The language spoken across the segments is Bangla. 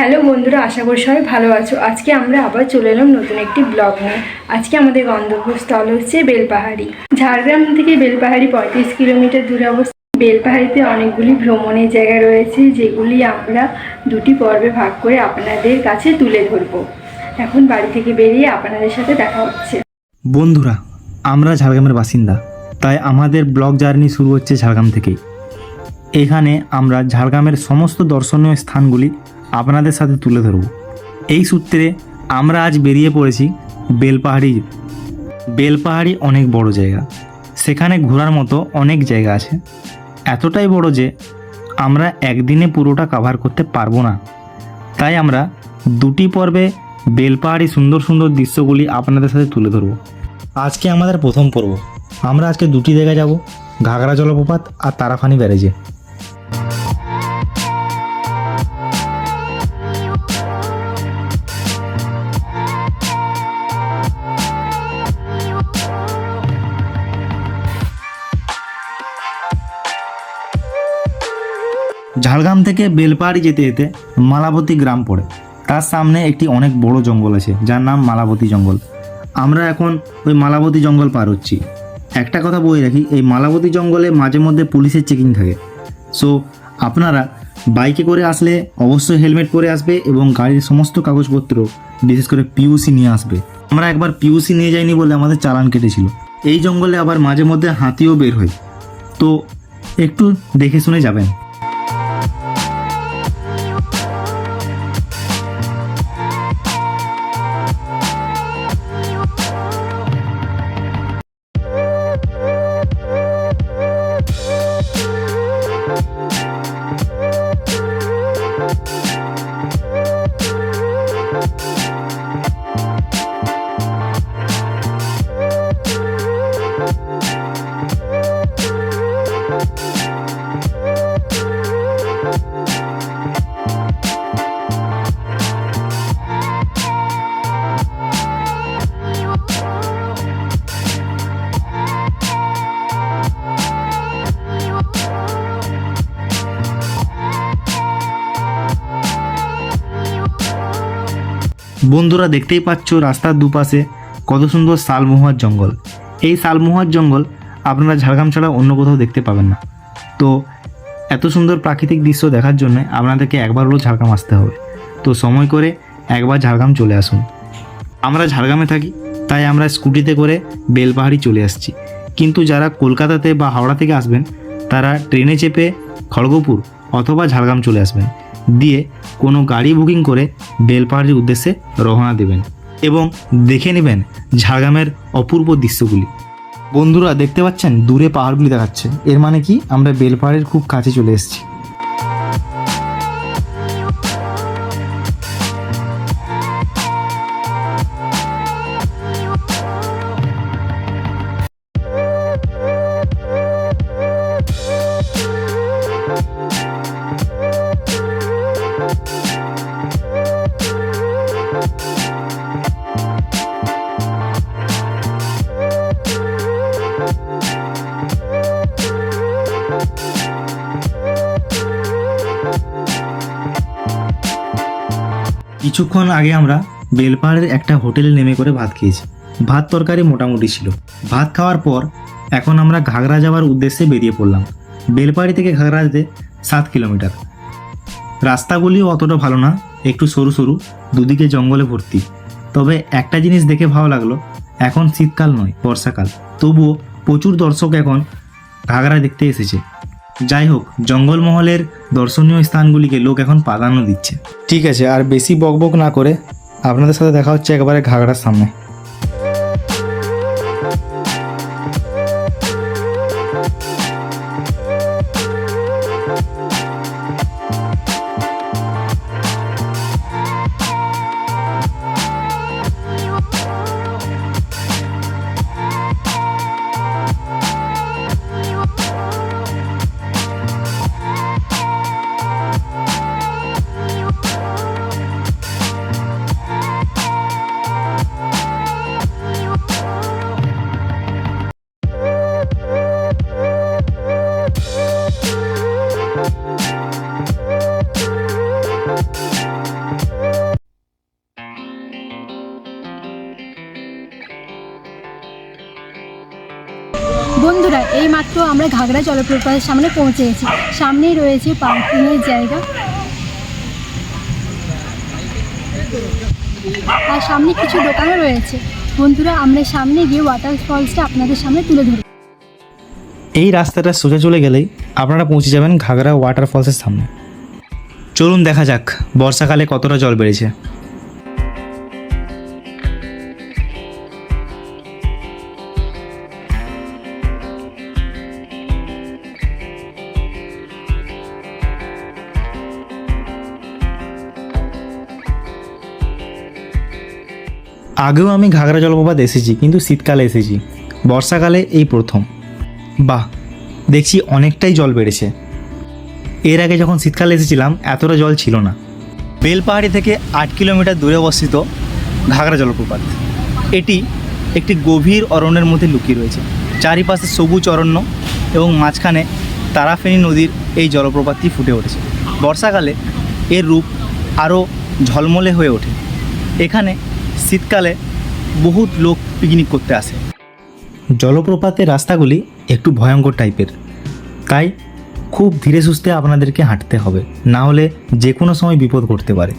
হ্যালো বন্ধুরা, আশা করি সবাই ভালো আছো। আজকে আমরা আবার চলে এলাম নতুন একটি ব্লগ নিয়ে। আজকে আমাদের গন্তব্যস্থল হচ্ছে বেলপাহাড়ি। ঝাড়গ্রাম থেকে বেলপাহাড়ি পঁয়ত্রিশ কিলোমিটার দূরে অবস্থিত। বেলপাহাড়িতে অনেকগুলি ভ্রমণের জায়গা রয়েছে, যেগুলি আমরা দুটি পর্বে ভাগ করে আপনাদের কাছে তুলে ধরবো। এখন বাড়ি থেকে বেরিয়ে আপনাদের সাথে দেখা হচ্ছে। বন্ধুরা, আমরা ঝাড়গ্রামের বাসিন্দা। তাই আমাদের ব্লগ জার্নি শুরু হচ্ছে ঝাড়গ্রাম থেকেই। এখানে আমরা ঝাড়গ্রামের সমস্ত দর্শনীয় স্থানগুলি আপনাদের সাথে তুলে ধরব। এই সূত্রে আমরা আজ বেরিয়ে পড়েছি বেলপাহাড়ি বেলপাহাড়ি অনেক বড় জায়গা। সেখানে ঘোরার মতো অনেক জায়গা আছে। এতটাই বড় যে আমরা একদিনে পুরোটা কভার করতে পারব না। তাই আমরা দুটি পর্বে বেলপাহাড়ি সুন্দর সুন্দর দৃশ্যগুলি আপনাদের সাথে তুলে ধরবো। আজকে আমাদের প্রথম পর্ব। আমরা আজকে দুটি জায়গায় যাব ঘাগরা জলপ্রপাত আর তারাফানি ব্যারেজে। ঝাড়গ্রাম থেকে বেলপাহাড়ি যেতে যেতে মালাবতী গ্রাম পড়ে। তার সামনে একটি অনেক বড় জঙ্গল আছে, যার নাম মালাবতী জঙ্গল। আমরা এখন ওই মালাবতী জঙ্গল পার হচ্ছি। একটা কথা বলে রাখি, এই মালাবতী জঙ্গলে মাঝে মধ্যে পুলিশের চেকিং থাকে। সো আপনারা বাইকে করে আসলে অবশ্যই হেলমেট পরে আসবে এবং গাড়ির সমস্ত কাগজপত্র, বিশেষ করে পিউসি নিয়ে আসবে। আমরা একবার পিউসি নিয়ে যাইনি বলে আমাদের চালান কেটেছিল। এই জঙ্গলে আবার মাঝে মধ্যে হাতিও বের হয়। তো, একটু দেখে শুনে যাবেন। বন্ধুরা দেখতেই পাচ্ছ রাস্তার দুপাশে কত সুন্দর শালমহুয়ার জঙ্গল। এই শালমহুয়ার জঙ্গল আপনারা ঝাড়গ্রাম ছাড়া অন্য কোথাও দেখতে পাবেন না। তো এত সুন্দর প্রাকৃতিক দৃশ্য দেখার জন্য আপনাদেরকে একবার হলেও ঝাড়গ্রাম আসতে হবে। তো সময় করে একবার ঝাড়গ্রাম চলে আসুন। আমরা ঝাড়গ্রামে থাকি, তাই আমরা স্কুটিতে করে বেলপাহাড়ি চলে আসছি। কিন্তু যারা কলকাতাতে বা হাওড়া থেকে আসবেন, তারা ট্রেনে চেপে খড়গপুর অথবা ঝাড়গ্রাম চলে আসবেন। দিয়ে কোনো গাড়ি বুকিং করে বেলপাহাড়ির উদ্দেশ্যে রওনা দেবেন এবং দেখে নেবেন ঝাড়গ্রামের অপূর্ব দৃশ্যগুলি। বন্ধুরা, দেখতে পাচ্ছেন দূরে পাহাড়গুলি দেখাচ্ছে। এর মানে কি? আমরা বেলপাহাড়ের খুব কাছে চলে এসেছি। কিছুক্ষণ আগে আমরা বেলপাহাড়ের একটা হোটেলে নেমে করে ভাত খেয়েছি। ভাত তরকারি মোটামুটি ছিল। ভাত খাওয়ার পর এখন আমরা ঘাগরা যাওয়ার উদ্দেশ্যে বেরিয়ে পড়লাম। বেলপাহাড়ি থেকে ঘাগরা যেতে সাত কিলোমিটার। রাস্তাগুলিও অতটা ভালো না, একটু সরু সরু, দুদিকে জঙ্গলে ভর্তি। তবে একটা জিনিস দেখে ভালো লাগল, এখন শীতকাল নয়, বর্ষাকাল। তবুও প্রচুর দর্শক এখন ঘাগরা দেখতে এসেছে। যাই হোক, জঙ্গলমহলের দর্শনীয় স্থানগুলিকে লোক এখন প্রাধান্য দিচ্ছে। ঠিক আছে, আর বেশি বকবক না করে আপনাদের সাথে দেখা হচ্ছে একবারে ঘাগড়ার সামনে। আমরা ঘাগড়া জলপ্রপাতের সামনে পৌঁছে গেছি। সামনেই রয়েছে পার্কিংয়ের জায়গা। আর সামনে কিছু দোকানও রয়েছে। বন্ধুরা, আমরা সামনে গিয়ে ওয়াটার ফলসটা আপনাদের সামনে তুলে ধরি এই রাস্তাটা সোজা চলে গেলেই আপনারা পৌঁছে যাবেন ঘাগরা ওয়াটারফলসের সামনে। চলুন দেখা যাক, বর্ষাকালে কতটা জল বেড়েছে। আগেও আমি ঘাগরা জলপ্রপাত এসেছি, কিন্তু শীতকালে এসেছি। বর্ষাকালে এই প্রথম। বাহ, দেখছি অনেকটাই জল বেড়েছে। এর আগে যখন শীতকালে এসেছিলাম, এতটা জল ছিল না। বেলপাহাড়ি থেকে আট কিলোমিটার দূরে অবস্থিত ঘাগরা জলপ্রপাত। এটি একটি গভীর অরণ্যের মধ্যে লুকিয়ে রয়েছে। চারিপাশে সবুজ অরণ্য এবং মাঝখানে তারাফেনী নদীর এই জলপ্রপাতটি ফুটে উঠেছে। বর্ষাকালে এর রূপ আরও ঝলমলে হয়ে ওঠে। এখানে শীতকালে বহুত লোক পিকনিক করতে আসে। জলপ্রপাতের রাস্তাগুলি একটু ভয়ঙ্কর টাইপের তাই খুব ধীরে সুস্থে আপনাদেরকে হাঁটতে হবে, না হলে যে কোনো সময় বিপদ ঘটতে পারে।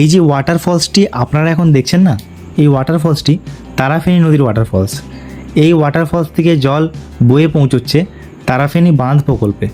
এই যে ওয়াটারফলসটি আপনারা এখন দেখছেন না? এই ওয়াটারফলসটি তারাফেনী নদীর ওয়াটারফলস এই ওয়াটারফলস থেকে জল বয়ে পৌঁছচ্ছে তারাফেনী বাঁধ প্রকল্পে।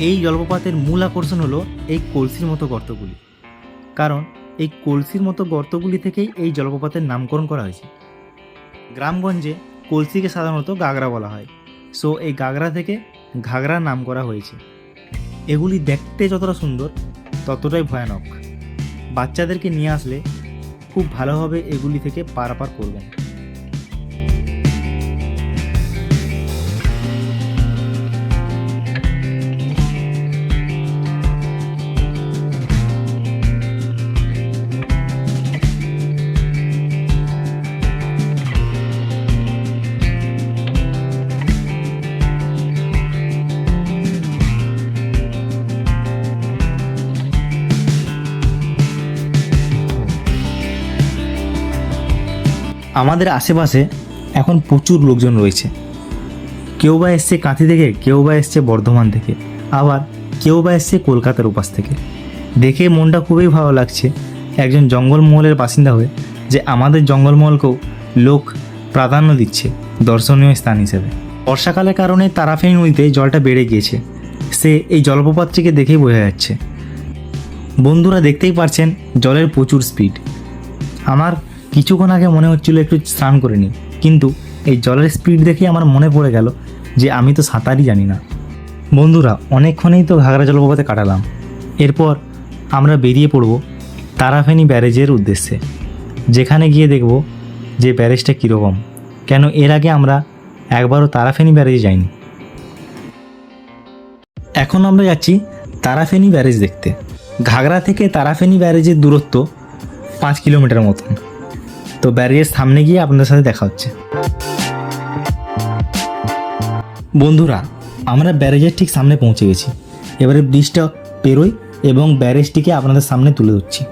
এই জলপ্রপাতের মূল আকর্ষণ হলো এই কলসির মতো গর্তগুলি। কারণ এই কলসির মতো গর্তগুলি থেকেই এই জলপ্রপাতের নামকরণ করা হয়েছে। গ্রামগঞ্জে কলসিকে সাধারণত গাগরা বলা হয়। সো এই গাগরা থেকে ঘাগরা নাম করা হয়েছে। এগুলি দেখতে যতটা সুন্দর, ততটাই ভয়ানক। বাচ্চাদেরকে নিয়ে আসলে খুব ভালোভাবে এগুলি থেকে পারাপার করবেন। আমাদের আশেপাশে এখন প্রচুর লোকজন রয়েছে। কেউ বা এসছে কাঁথি থেকে, কেউ বা এসছে বর্ধমান থেকে, আবার কেউ বা এসছে কলকাতার উপাস থেকে। দেখে মনটা খুবই ভালো লাগছে একজন জঙ্গলমহলের বাসিন্দা হয়ে, যে আমাদের জঙ্গলমহলকেও লোক প্রাধান্য দিচ্ছে দর্শনীয় স্থান হিসেবে। বর্ষাকালের কারণে তারাফেনী নদীতে জলটা বেড়ে গিয়েছে। সে এই জলপ্রপাতটিকে দেখেই বোঝা যাচ্ছে। বন্ধুরা দেখতেই পারছেন জলের প্রচুর স্পিড আমার কিছুক্ষণ আগে মনে হচ্ছিল একটু স্নান করে নিই, কিন্তু এই জলের স্পিড দেখে আমার মনে পড়ে গেল যে আমি তো সাঁতারই জানি না। বন্ধুরা, অনেকক্ষণেই তো ঘাগরা জলপ্রপাতে কাটালাম। এরপর আমরা বেরিয়ে পড়ব তারাফেনী ব্যারেজের উদ্দেশ্যে, যেখানে গিয়ে দেখব যে ব্যারেজটা কীরকম। কেন এর আগে আমরা একবারও তারাফেনী ব্যারেজে যাইনি? এখন আমরা যাচ্ছি তারাফেনী ব্যারেজ দেখতে। ঘাগরা থেকে তারাফেনী ব্যারেজের দূরত্ব পাঁচ কিলোমিটার মতন। তো ব্যারিয়ার সামনে গিয়ে আপনাদের সাথে দেখা হচ্ছে। বন্ধুরা, আমরা ব্যারেজের ঠিক সামনে পৌঁছে গেছি। এবারে ব্রিজটা পেরোই এবং ব্যারেজটিকে আপনাদের সামনে তুলে ধরছি।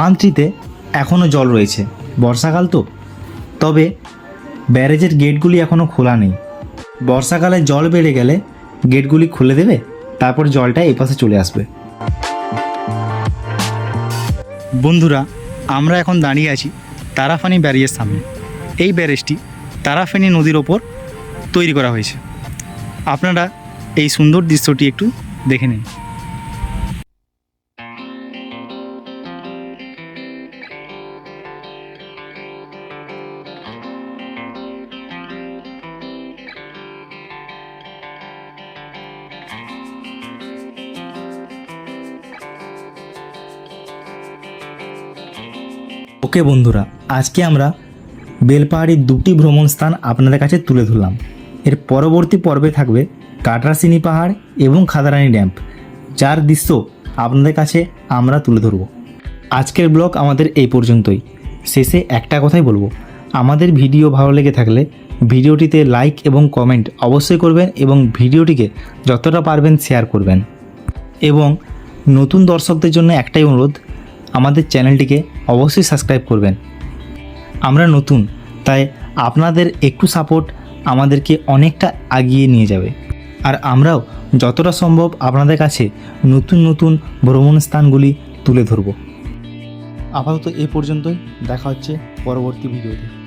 বাঁধটিতে এখনও জল রয়েছে। বর্ষাকাল তো। তবে ব্যারেজের গেটগুলি এখনও খোলা নেই। বর্ষাকালে জল বেড়ে গেলে গেটগুলি খুলে দেবে, তারপর জলটা এই পাশে চলে আসবে। বন্ধুরা, আমরা এখন দাঁড়িয়ে আছি তারাফানি ব্যারেজের সামনে। এই ব্যারেজটি তারাফানি নদীর ওপর তৈরি করা হয়েছে। আপনারা এই সুন্দর দৃশ্যটি একটু দেখে নিন। ওকে বন্ধুরা, আজকে আমরা বেলপাহাড়ির দুটি ভ্রমণ স্থান আপনাদের কাছে তুলে ধরলাম। এর পরবর্তী পর্বে থাকবে কাটরাসিনি পাহাড় এবং খাদারানি ড্যাম্প যার দৃশ্য আপনাদের কাছে আমরা তুলে ধরব। আজকের ব্লগ আমাদের এই পর্যন্তই। শেষে একটা কথাই বলব, আমাদের ভিডিও ভালো লেগে থাকলে ভিডিওটিতে লাইক এবং কমেন্ট অবশ্যই করবেন এবং ভিডিওটিকে যতটা পারবেন শেয়ার করবেন। এবং নতুন দর্শকদের জন্য একটাই অনুরোধ আমাদের চ্যানেলটিকে অবশ্যই সাবস্ক্রাইব করবেন। আমরা নতুন, তাই আপনাদের একটু সাপোর্ট আমাদেরকে অনেকটা আগিয়ে নিয়ে যাবে। আর আমরাও যতটা সম্ভব আপনাদের কাছে নতুন নতুন ভ্রমণ স্থানগুলি তুলে ধরব। আপাতত এ পর্যন্তই, দেখা হচ্ছে পরবর্তী ভিডিওতে।